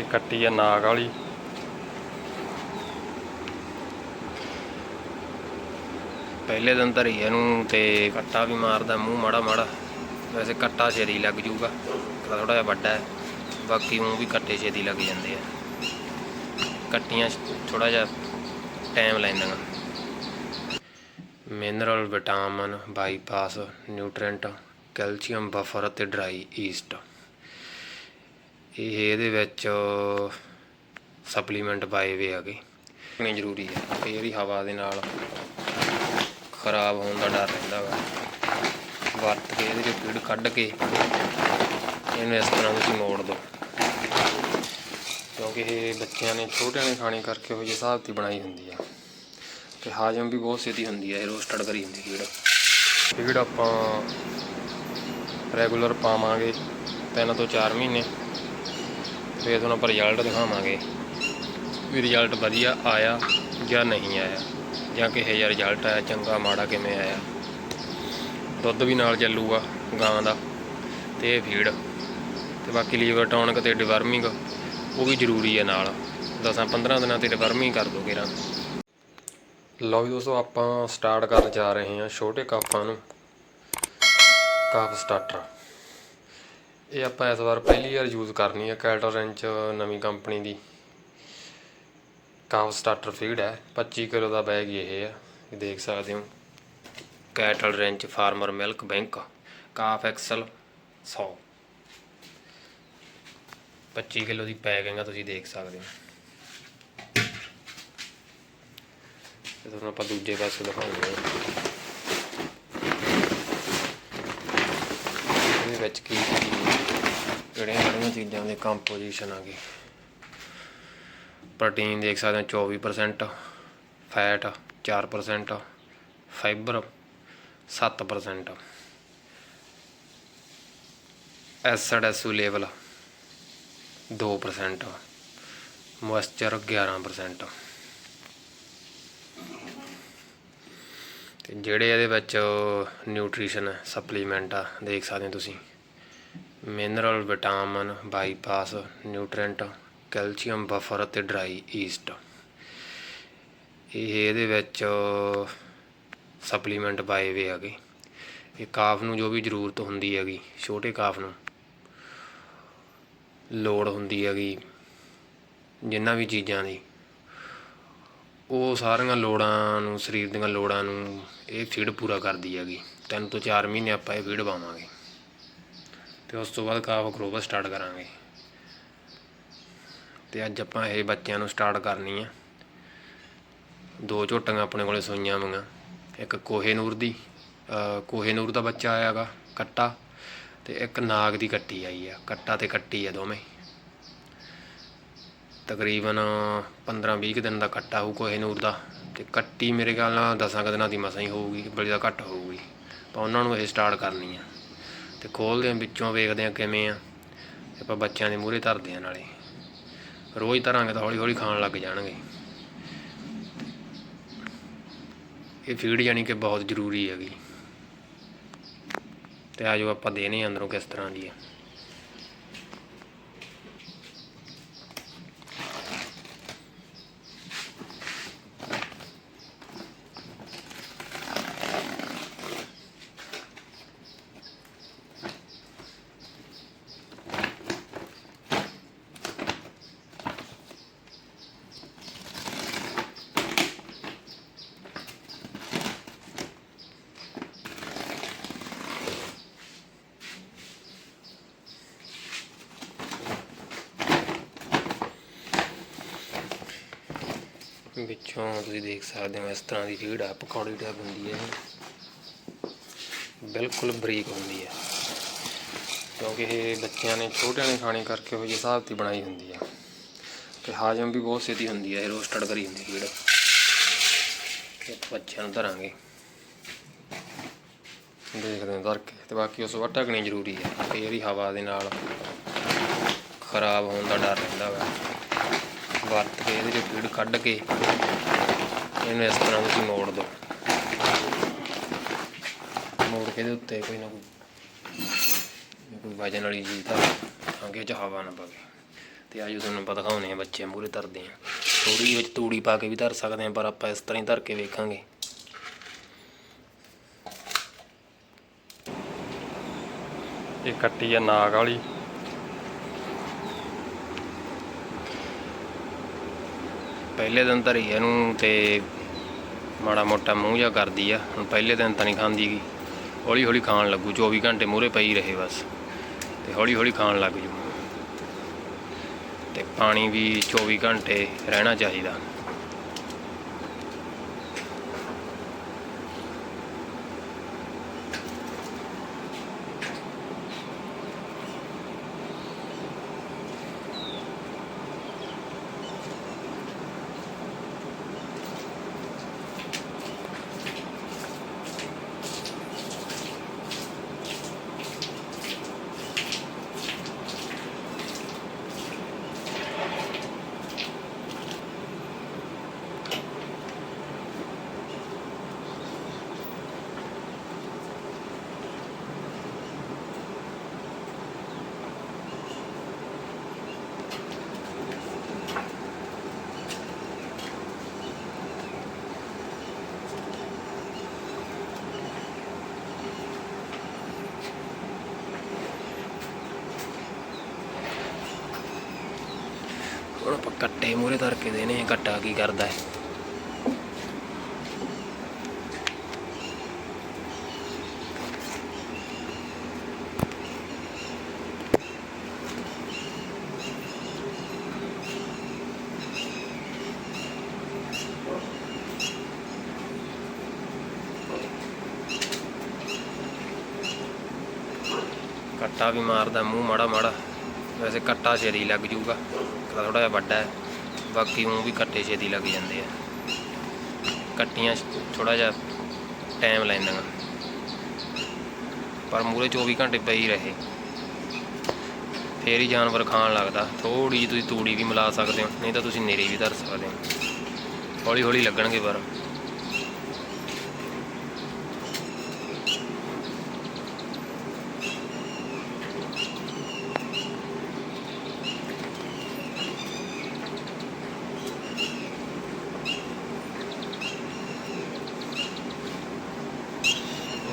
ਇਹ ਕੱਟੀ ਆ ਨਾਗ ਵਾਲੀ। ਪਹਿਲੇ ਦਿਨ ਧਰੀ ਇਹਨੂੰ ਤੇ ਕੱਟਾ ਵੀ ਮਾਰਦਾ, ਮੂੰਹ ਮਾੜਾ ਮਾੜਾ। ਵੈਸੇ ਕੱਟਾ ਛੇਤੀ ਲੱਗ ਜੂਗਾ ਥੋੜਾ ਜਿਹਾ ਵੱਡਾ ਹੈ। ਬਾਕੀ ਮੂੰਹ ਵੀ ਕੱਟੇ ਛੇਤੀ ਲੱਗ ਜਾਂਦੇ ਆ। ਕੱਟੀਆਂ ਥੋੜਾ ਜਿਹਾ ਟਾਈਮ ਲੈਂਦੀਆਂ mineral vitamin bypass nutrient calcium buffer ਅਤੇ ਡਰਾਈ ਈਸਟ ਇਹ ਇਹਦੇ ਵਿੱਚ ਸਪਲੀਮੈਂਟ ਪਾਏ ਵੇ ਹੈਗੇ। ਨਹੀਂ, ਜ਼ਰੂਰੀ ਹੈ। ਫੇਰ ਹੀ ਹਵਾ ਦੇ ਨਾਲ ਖਰਾਬ ਹੋਣ ਦਾ ਡਰ ਰਹਿੰਦਾ ਵਾ। ਵਰਤ ਕੇ ਇਹਦੇ ਚੋਂ ਪੀੜ ਕੱਢ ਕੇ ਇਹਨੂੰ ਇਸ ਤਰ੍ਹਾਂ ਤੁਸੀਂ ਮੋੜ ਦਿਓ। ਕਿਉਂਕਿ ਇਹ ਬੱਚਿਆਂ ਨੇ, ਛੋਟਿਆਂ ਨੇ ਖਾਣੀ ਕਰਕੇ ਉਹ ਜਿਹੇ ਹਿਸਾਬ ਦੀ ਬਣਾਈ ਹੁੰਦੀ ਆ। ਤੇ ਹਾਜ਼ਮ ਵੀ ਬਹੁਤ ਛੇਤੀ ਹੁੰਦੀ ਆ, ਇਹ ਰੋਸਟਡ ਕਰੀ ਹੁੰਦੀ ਫੀਡ ਪੀੜ ਆਪਾਂ ਰੈਗੂਲਰ ਪਾਵਾਂਗੇ ਤਿੰਨ ਤੋਂ 4 ਮਹੀਨੇ। ਫਿਰ ਤੁਹਾਨੂੰ ਆਪਾਂ ਰਿਜ਼ਲਟ ਦਿਖਾਵਾਂਗੇ ਵੀ ਰਿਜ਼ਲਟ ਵਧੀਆ ਆਇਆ ਜਾਂ ਨਹੀਂ ਆਇਆ, ਜਾਂ ਕਿਹੋ ਜਿਹਾ ਰਿਜ਼ਲਟ ਆਇਆ, ਚੰਗਾ, ਮਾੜਾ ਕਿਵੇਂ ਆਇਆ। ਦੁੱਧ ਵੀ ਨਾਲ ਚੱਲੂਗਾ ਗਾਂ ਦਾ ਤੇ ਫੀਡ ਤੇ ਬਾਕੀ ਲੀਵਰ ਟੌਨਿਕ ਤੇ ਡਿਵਰਮਿੰਗ ਉਹ ਵੀ ਜ਼ਰੂਰੀ ਹੈ ਨਾਲ। 10-15 ਦਿਨਾਂ ਤੇ ਡਿਵਰਮਿੰਗ ਕਰ ਦੋਗੇ ਰਾਂ ਲਓ ਵੀ ਦੋਸਤੋ, ਆਪਾਂ ਸਟਾਰਟ ਕਰਨ ਜਾ ਰਹੇ ਹਾਂ ਛੋਟੇ ਕਾਪਾਂ ਨੂੰ। ਕਾਪ ਸਟਾਰਟਰ ਇਹ ਆਪਾਂ ਇਸ ਵਾਰ ਪਹਿਲੀ ਵਾਰ ਯੂਜ਼ ਕਰਨੀ ਹੈ ਕੈਟਲ ਰੈਂਚ ਨਵੀਂ ਕੰਪਨੀ ਦੀ। ਕਾਪ ਸਟਾਰਟਰ ਫੀਡ ਹੈ 25 ਕਿਲੋ ਦਾ ਬੈਗ ਇਹ ਹੈ ਇਹ ਦੇਖ ਸਕਦੇ ਹੋ। Cattle ranch farmer milk bank calf excel 100 25 kilo ਦੀ ਪੈਕਿੰਗ ਆ, ਤੁਸੀਂ ਦੇਖ ਸਕਦੇ ਹੋ। ਤੇ ਤੁਹਾਨੂੰ ਆਪਾਂ ਦੂਜੇ ਪਾਸੇ ਦਿਖਾਉਂਦੇ ਹਾਂ ਇਹਦੇ ਵਿੱਚ ਕੀ ਕਿਹੜੀਆਂ ਕਿਹੜੀਆਂ ਚੀਜ਼ਾਂ ਦੇ ਕੰਪੋਜੀਸ਼ਨ ਆ ਗਈ ਪ੍ਰੋਟੀਨ ਦੇਖ ਸਕਦੇ ਹੋ 24% ਫੈਟ 4% ਫਾਈਬਰ 7% ਐਸਿਡ ਐਸੂ ਲੈਵਲ 2% ਮੋਇਸਚਰ 11% ਤੇ ਜਿਹੜੇ ਇਹਦੇ ਵਿੱਚ ਨਿਊਟ੍ਰੀਸ਼ਨ ਸਪਲੀਮੈਂਟ ਆ, ਦੇਖ ਸਕਦੇ ਹੋ ਤੁਸੀਂ। Mineral, vitamin, bypass nutrient calcium, buffer ਅਤੇ ਡਰਾਈ ਈਸਟ। ਇਹ ਇਹਦੇ ਵਿੱਚ ਸਪਲੀਮੈਂਟ ਪਾਏ ਹੋਏ ਹੈਗੇ। ਇਹ ਕਾਫ ਨੂੰ ਜੋ ਵੀ ਜ਼ਰੂਰਤ ਹੁੰਦੀ ਹੈਗੀ, ਛੋਟੇ ਕਾਫ ਨੂੰ ਲੋੜ ਹੁੰਦੀ ਹੈਗੀ, ਜਿੰਨਾ ਵੀ ਚੀਜ਼ਾਂ ਦੀ, ਉਹ ਸਾਰੀਆਂ ਲੋੜਾਂ ਨੂੰ, ਸਰੀਰ ਦੀਆਂ ਲੋੜਾਂ ਨੂੰ ਇਹ ਫੀਡ ਪੂਰਾ ਕਰਦੀ ਹੈਗੀ। ਤਿੰਨ ਤੋਂ ਚਾਰ ਮਹੀਨੇ ਆਪਾਂ ਇਹ ਫੀਡ ਪਾਵਾਂਗੇ। ਤੇ ਉਸ ਤੋਂ ਬਾਅਦ ਕਾਫ ਗਰੋਵਰ ਸਟਾਰਟ ਕਰਾਂਗੇ। ਤੇ ਅੱਜ ਆਪਾਂ ਇਹ ਬੱਚਿਆਂ ਨੂੰ ਸਟਾਰਟ ਕਰਨੀ ਆ। ਦੋ ਝੋਟੀਆਂ ਆਪਣੇ ਕੋਲੇ ਸੋਈਆਂ ਹੋਈਆਂ। ਇੱਕ ਕੋਹੇਨੂਰ ਦੀ, ਅਹ ਕੋਹੇਨੂਰ ਦਾ ਬੱਚਾ ਆਇਆਗਾ ਕੱਟਾ। ਤੇ ਇੱਕ ਨਾਗ ਦੀ ਕੱਟੀ ਆਈ ਆ, ਕੱਟਾ ਤੇ ਕੱਟੀ ਆ ਦੋਵੇਂ। ਤਕਰੀਬਨ 15-20 ਦਿਨ ਦਾ ਕੱਟਾ ਹੋਊ ਕੋਹੇਨੂਰ ਦਾ। ਤੇ ਕੱਟੀ ਮੇਰੇ ਖਿਆਲ ਨਾਲ 10 ਕੁ ਦਿਨਾਂ ਦੀ ਮਸਾਂ ਹੀ ਹੋਊਗੀ, ਬੜੀ ਦਾ ਘੱਟ ਹੋਊਗੀ। ਤਾਂ ਉਹਨਾਂ ਨੂੰ ਇਹ ਸਟਾਰਟ ਕਰਨੀ ਆ। ਤੇ ਖੋਲਦੇ ਆ ਵਿੱਚੋਂ ਵੇਖਦੇ ਆ ਕਿਵੇਂ ਆ। ਤੇ ਆਪਾਂ ਬੱਚਿਆਂ ਦੇ ਮੂਹਰੇ ਧਰਦੇ ਆ ਨਾਲੇ। ਰੋਜ਼ ਧਰਾਂਗੇ ਤਾਂ ਹੌਲੀ ਹੌਲੀ ਖਾਣ ਲੱਗ ਜਾਣਗੇ। ਇਹ ਫੀਡ ਯਾਨੀ ਕਿ ਬਹੁਤ ਜ਼ਰੂਰੀ ਹੈਗੀ। ਤੇ ਆਜੋ ਆਪਾਂ ਦੇਨੇ ਅੰਦਰੋਂ ਕਿਸ ਤਰ੍ਹਾਂ ਦੀ ਹੈ ਵਿੱਚੋਂ ਤੁਸੀਂ ਦੇਖ ਸਕਦੇ ਹੋ ਇਸ ਤਰ੍ਹਾਂ ਦੀ ਰੀੜ ਆ, ਪਕੌੜੀ ਟਾਈਪ ਹੁੰਦੀ ਹੈ ਬਿਲਕੁਲ ਬਰੀਕ ਹੁੰਦੀ ਹੈ। ਕਿਉਂਕਿ ਇਹ ਬੱਚਿਆਂ ਨੇ, ਛੋਟਿਆਂ ਨੇ ਖਾਣੀ ਕਰਕੇ ਉਹ ਜਿਹੇ ਹਿਸਾਬ ਦੀ ਬਣਾਈ ਹੁੰਦੀ ਆ। ਤੇ ਹਾਜ਼ਮ ਵੀ ਬਹੁਤ ਛੇਤੀ ਹੁੰਦੀ ਹੈ ਇਹ ਰੋਸਟਡ ਕਰੀ ਹੁੰਦੀ ਫੀਡ ਬੱਚਿਆਂ ਨੂੰ ਧਰਾਂਗੇ। ਦੇਖਦੇ ਹਾਂ ਧਰ ਕੇ ਤੇ ਬਾਕੀ ਉਸ ਵੱਟ ਢਕਣੀ ਜ਼ਰੂਰੀ ਹੈ ਫੇਰ ਹੀ ਹਵਾ ਦੇ ਨਾਲ ਖਰਾਬ ਹੋਣ ਦਾ ਡਰ ਰਹਿੰਦਾ ਵਾ। ਵਰਤ ਕੇ ਇਹਦੇ ਚੋਂ ਫੀਡ ਕੱਢ ਕੇ ਇਹਨੂੰ ਇਸ ਤਰ੍ਹਾਂ ਤੁਸੀਂ ਮੋੜ ਦਿਓ। ਮੋੜ ਕੇ ਇਹਦੇ ਉੱਤੇ ਕੋਈ ਨਾ ਕੋਈ ਕੋਈ ਵਜਨ ਵਾਲੀ ਚੀਜ਼ ਤਾਂ ਤਾਂ ਕਿ 'ਚ ਹਵਾ ਨਾ ਪਵੇ। ਤੇ ਆਜੋ ਤੁਹਾਨੂੰ ਪਤਾ ਦਿਖਾਉਣੇ ਆ, ਬੱਚੇ ਮੂਰੇ ਧਰਦੇ ਆ। ਥੋੜੀ ਵਿੱਚ ਤੂੜੀ ਪਾ ਕੇ ਵੀ ਧਰ ਸਕਦੇ ਆ, ਪਰ ਆਪਾਂ ਇਸ ਤਰ੍ਹਾਂ ਹੀ ਧਰ ਕੇ ਵੇਖਾਂਗੇ। ਇਹ ਕੱਟੀ ਆ ਨਾਗ ਵਾਲੀ। ਪਹਿਲੇ ਦਿਨ ਧਰੀ ਇਹਨੂੰ ਤੇ ਮਾੜਾ ਮੋਟਾ ਮੂੰਹ ਜਿਹਾ ਕਰਦੀ ਆ। ਹੁਣ ਪਹਿਲੇ ਦਿਨ ਤਾਂ ਨਹੀਂ ਖਾਂਦੀ ਗੀ। ਹੌਲੀ ਹੌਲੀ ਖਾਣ ਲੱਗੂ 24 ਘੰਟੇ ਮੂਰੇ ਪਈ ਰਹੇ ਬਸ। ਤੇ ਹੌਲੀ ਹੌਲੀ ਖਾਣ ਲੱਗ ਜੂ। ਤੇ ਪਾਣੀ ਵੀ 24 ਘੰਟੇ ਰਹਿਣਾ ਚਾਹੀਦਾ। ਹੁਣ ਆਪਾਂ ਕੱਟੇ ਮੂਰੇ ਧਰ ਕੇ ਦੇਣੇ ਆ, ਕੱਟਾ ਕੀ ਕਰਦਾ ਹੈ? ਕੱਟਾ ਵੀ ਮਾਰਦਾ ਮੂੰਹ ਮਾੜਾ ਮਾੜਾ ਵੈਸੇ ਕੱਟਾ ਛੇਤੀ ਲੱਗ ਜੂਗਾ ਕੱਟਾ ਥੋੜਾ ਜਿਹਾ ਵੱਡਾ ਹੈ। ਬਾਕੀ ਉਹ ਵੀ ਕੱਟੇ ਛੇਤੀ ਲੱਗ ਜਾਂਦੇ ਆ। ਕੱਟੀਆਂ ਥੋੜਾ ਜਿਹਾ ਟਾਈਮ ਲੈਂਦੀਆਂ ਪਰ ਮੂਰੇ 24 ਘੰਟੇ ਪਈ ਰਹੇ। ਫੇਰ ਹੀ ਜਾਨਵਰ ਖਾਣ ਲੱਗਦਾ। ਥੋੜੀ ਜਿਹੀ ਤੁਸੀਂ ਤੂੜੀ ਵੀ ਮਿਲਾ ਸਕਦੇ ਹੋ। ਨਹੀਂ ਤਾਂ ਤੁਸੀਂ ਨੇਰੇ ਵੀ ਧਰ ਸਕਦੇ ਹੋ। ਹੌਲੀ ਹੌਲੀ ਲੱਗਣਗੇ ਪਰ।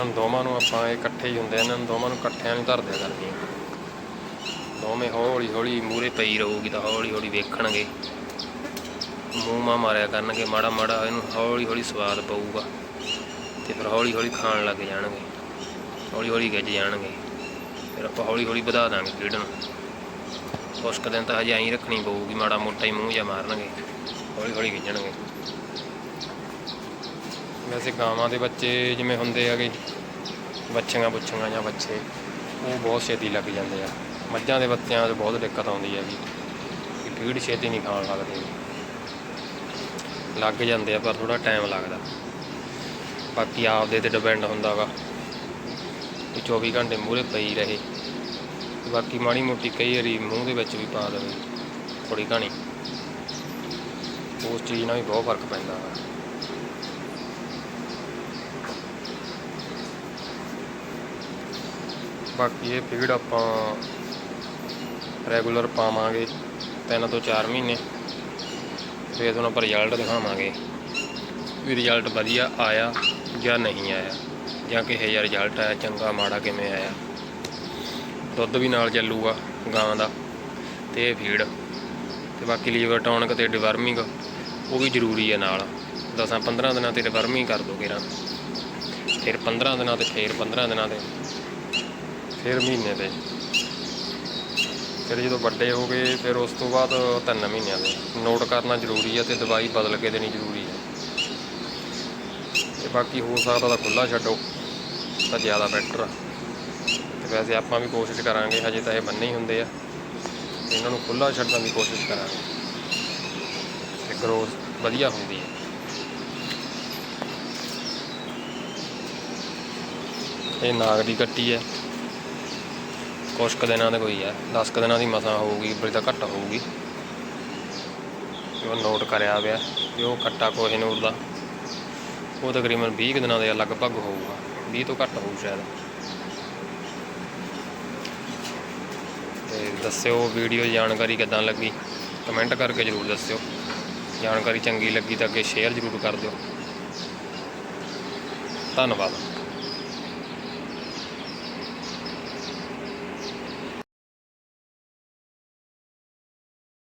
ਇਹਨਾਂ ਨੂੰ ਦੋਵਾਂ ਨੂੰ ਆਪਾਂ ਇਹ ਇਕੱਠੇ ਹੀ ਹੁੰਦੇ ਆ, ਇਹਨਾਂ ਨੂੰ ਦੋਵਾਂ ਨੂੰ ਇਕੱਠਿਆਂ ਨੂੰ ਧਰ ਦਿਆ ਕਰਨੀ ਦੋਵੇਂ ਹੌਲੀ ਹੌਲੀ ਮੂਰੇ ਪਈ ਰਹੂਗੀ ਤਾਂ ਹੌਲੀ ਹੌਲੀ ਵੇਖਣਗੇ। ਮੂੰਹ ਮਾ ਮਾਰਿਆ ਕਰਨਗੇ ਮਾੜਾ ਮਾੜਾ ਇਹਨੂੰ ਹੌਲੀ ਹੌਲੀ ਸਵਾਦ ਪਊਗਾ ਤੇ ਫਿਰ ਹੌਲੀ ਹੌਲੀ ਖਾਣ ਲੱਗ ਜਾਣਗੇ ਹੌਲੀ ਹੌਲੀ ਗਿੱਜ ਜਾਣਗੇ। ਫਿਰ ਆਪਾਂ ਹੌਲੀ ਹੌਲੀ ਵਧਾ ਦਾਂਗੇ ਫੀਡ ਨੂੰ। ਕੁਛ ਕੁ ਦਿਨ ਤਾਂ ਹਜੇ ਐਂ ਰੱਖਣੀ ਪਊਗੀ ਮਾੜਾ ਮੋਟਾ ਹੀ ਮੂੰਹ ਜਾਂ ਮਾਰਨਗੇ ਹੌਲੀ ਹੌਲੀ ਗਿੱਜਣਗੇ ਵੈਸੇ ਗਾਵਾਂ ਦੇ ਬੱਚੇ ਜਿਵੇਂ ਹੁੰਦੇ ਹੈਗੇ, ਬੱਚੀਆਂ ਬੁੱਛੀਆਂ ਜਾਂ ਬੱਚੇ, ਉਹ ਬਹੁਤ ਛੇਤੀ ਲੱਗ ਜਾਂਦੇ ਆ। ਮੱਝਾਂ ਦੇ ਬੱਚਿਆਂ 'ਚ ਬਹੁਤ ਦਿੱਕਤ ਆਉਂਦੀ ਹੈਗੀ, ਕਿ ਫੀਡ ਛੇਤੀ ਨਹੀਂ ਖਾਣ ਲੱਗਦੇ। ਲੱਗ ਜਾਂਦੇ ਆ, ਪਰ ਥੋੜਾ ਟਾਈਮ ਲੱਗਦਾ। ਬਾਕੀ ਆਪਦੇ ਤੇ ਡਿਪੈਂਡ ਹੁੰਦਾ ਵਾ, ਕਿ 24 ਘੰਟੇ ਮੂਹਰੇ ਪਈ ਰਹੇ। ਬਾਕੀ ਮਾੜੀ ਮੋਟੀ ਕਈ ਵਾਰੀ ਮੂੰਹ ਦੇ ਵਿੱਚ ਵੀ ਪਾ ਦੇਵੇ ਥੋੜੀ ਘਣੀ। ਉਸ ਚੀਜ਼ ਨਾਲ ਵੀ ਬਹੁਤ ਫ਼ਰਕ ਪੈਂਦਾ ਵਾ। ਬਾਕੀ ਇਹ ਫੀਡ ਆਪਾਂ ਰੈਗੂਲਰ ਪਾਵਾਂਗੇ ਤਿੰਨ ਤੋਂ ਚਾਰ ਮਹੀਨੇ। ਫਿਰ ਤੁਹਾਨੂੰ ਆਪਾਂ ਰਿਜ਼ਲਟ ਦਿਖਾਵਾਂਗੇ ਵੀ ਰਿਜ਼ਲਟ ਵਧੀਆ ਆਇਆ ਜਾਂ ਨਹੀਂ ਆਇਆ, ਜਾਂ ਕਿਹੋ ਜਿਹਾ ਰਿਜ਼ਲਟ ਆਇਆ, ਚੰਗਾ, ਮਾੜਾ ਕਿਵੇਂ ਆਇਆ। ਦੁੱਧ ਵੀ ਨਾਲ ਚੱਲੂਗਾ ਗਾਂ ਦਾ ਤੇ ਇਹ ਫੀਡ ਤੇ ਬਾਕੀ ਲੀਵਰ ਟੌਨਿਕ ਤੇ ਡਿਵਰਮਿੰਗ ਉਹ ਵੀ ਜ਼ਰੂਰੀ ਹੈ ਨਾਲ। 10-15 ਦਿਨਾਂ ਤੇ ਡਿਵਰਮਿੰਗ ਕਰ ਦੋਗੇ ਰਾਂ। ਫਿਰ 15 ਦਿਨਾਂ ਤੇ, ਫਿਰ 15 ਦਿਨਾਂ ਤੇ। ਫਿਰ ਮਹੀਨੇ ਦੇ। ਫਿਰ ਜਦੋਂ ਵੱਡੇ ਹੋ ਗਏ, ਫਿਰ ਉਸ ਤੋਂ ਬਾਅਦ ਤਿੰਨ ਮਹੀਨਿਆਂ ਦੇ। ਨੋਟ ਕਰਨਾ ਜ਼ਰੂਰੀ ਹੈ ਤੇ ਦਵਾਈ ਬਦਲ ਕੇ ਦੇਣੀ ਜ਼ਰੂਰੀ ਹੈ ਤੇ ਬਾਕੀ ਹੋ ਸਕਦਾ ਤਾਂ ਖੁੱਲਾ ਛੱਡੋ, ਤਾਂ ਜ਼ਿਆਦਾ ਬੈਟਰ ਆ। ਤੇ ਵੈਸੇ ਆਪਾਂ ਵੀ ਕੋਸ਼ਿਸ਼ ਕਰਾਂਗੇ, ਹਜੇ ਤਾਂ ਇਹ ਬੰਨੇ ਹੀ ਹੁੰਦੇ ਆ। ਇਹਨਾਂ ਨੂੰ ਖੁੱਲਾ ਛੱਡਣ ਦੀ ਕੋਸ਼ਿਸ਼ ਕਰਾਂਗੇ। ਤੇ ਗਰੋਥ ਵਧੀਆ ਹੁੰਦੀ ਹੈ ਇਹ ਨਾਗ ਦੀ ਕੱਟੀ ਹੈ ਕੁਛ ਕੁ ਦਿਨਾਂ ਦੇ ਕੋਈ ਹੈ 10 ਕੁ ਦਿਨਾਂ ਦੀ ਮਸਾਂ ਹੋਊਗੀ, ਬੜੀ ਤਾਂ ਘੱਟ ਹੋਊਗੀ। ਉਹ ਨੋਟ ਕਰਿਆ ਪਿਆ ਵੀ ਉਹ ਕੱਟਾ ਕੋਹਿਨੂਰ ਦਾ, ਉਹ ਤਕਰੀਬਨ 20 ਕੁ ਦਿਨਾਂ ਦੇ ਲਗਭਗ ਹੋਊਗਾ। 20 ਤੋਂ ਘੱਟ ਹੋਊ ਸ਼ਾਇਦ। ਤੇ ਦੱਸਿਓ ਵੀਡੀਓ ਜਾਣਕਾਰੀ ਕਿੱਦਾਂ ਲੱਗੀ? ਕਮੈਂਟ ਕਰਕੇ ਜਰੂਰ ਦੱਸਿਓ। ਜਾਣਕਾਰੀ ਚੰਗੀ ਲੱਗੀ ਤਾਂ ਅੱਗੇ ਸ਼ੇਅਰ ਜਰੂਰ ਕਰ ਦਿਓ। ਧੰਨਵਾਦ।